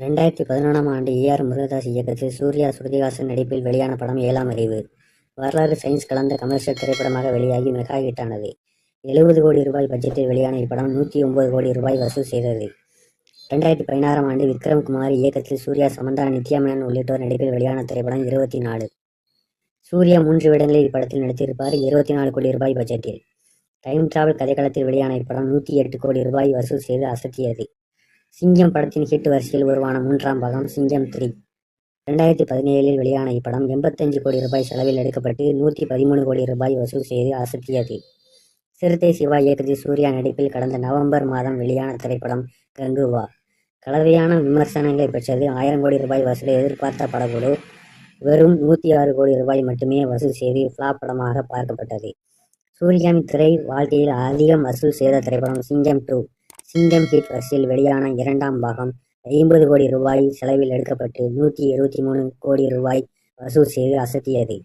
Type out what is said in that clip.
ரெண்டாயிரத்தி பதினொன்றாம் ஆண்டு ஏஆர் முருகதாஸ் இயக்கத்தில் சூர்யா ஸ்ருதிஹாசன் நடிப்பில் வெளியான படம் ஏழாம் அறிவு. வரலாறு சயின்ஸ் கலந்த கமர்ஷியல் திரைப்படமாக வெளியாகி மெகா ஹிட் ஆனது. எழுபது கோடி ரூபாய் பட்ஜெட்டில் வெளியான இப்படம் நூற்றி ஒன்பது கோடி ரூபாய் வசூல் செய்தது. ரெண்டாயிரத்தி பதினாறாம் ஆண்டு விக்ரம் குமார் இயக்கத்தில் சூர்யா சமந்தா நித்யா மேனன் உள்ளிட்டோர் நடிப்பில் வெளியான திரைப்படம் இருபத்தி நாலு. சூர்யா மூன்று இடங்களில் இப்படத்தில் நடித்திருப்பார் இருபத்தி நாலு கோடி ரூபாய் பட்ஜெட்டில் டைம் டிராவல் கதைக்களத்தில் வெளியான இப்படம் நூற்றி எட்டு கோடி ரூபாய் வசூல் செய்து அசத்தியது. சிங்கம் படத்தின் ஹிட் வரிசையில் உருவான மூன்றாம் பாகம் சிங்கம் த்ரீ. ரெண்டாயிரத்தி பதினேழில் வெளியான இப்படம் எண்பத்தஞ்சு கோடி ரூபாய் செலவில் எடுக்கப்பட்டு நூற்றி பதிமூணு கோடி ரூபாய் வசூல் செய்து அசத்தியது. சிறுத்தை சிவா இயக்கத்தில் சூர்யா நடிப்பில் கடந்த நவம்பர் மாதம் வெளியான திரைப்படம் கங்குவா கலவையான விமர்சனங்களை பெற்றது ஆயிரம் கோடி ரூபாய் வசூலை எதிர்பார்த்த படக்குழு வெறும் நூற்றி ஆறு கோடி ரூபாய் மட்டுமே வசூல் செய்து ஃப்ளாப் படமாக பார்க்கப்பட்டது. சூர்யாவின் திரை வாழ்க்கையில் அதிகம் வசூல் செய்த திரைப்படம் சிங்கம் டூ. சிங்கம் ஹிட் வரிசையில் வெளியான இரண்டாம் பாகம் ஐம்பது கோடி ரூபாய் செலவில் எடுக்கப்பட்டு நூற்றி இருபத்தி மூணு கோடி ரூபாய் வசூல் செய்து அசத்தியது.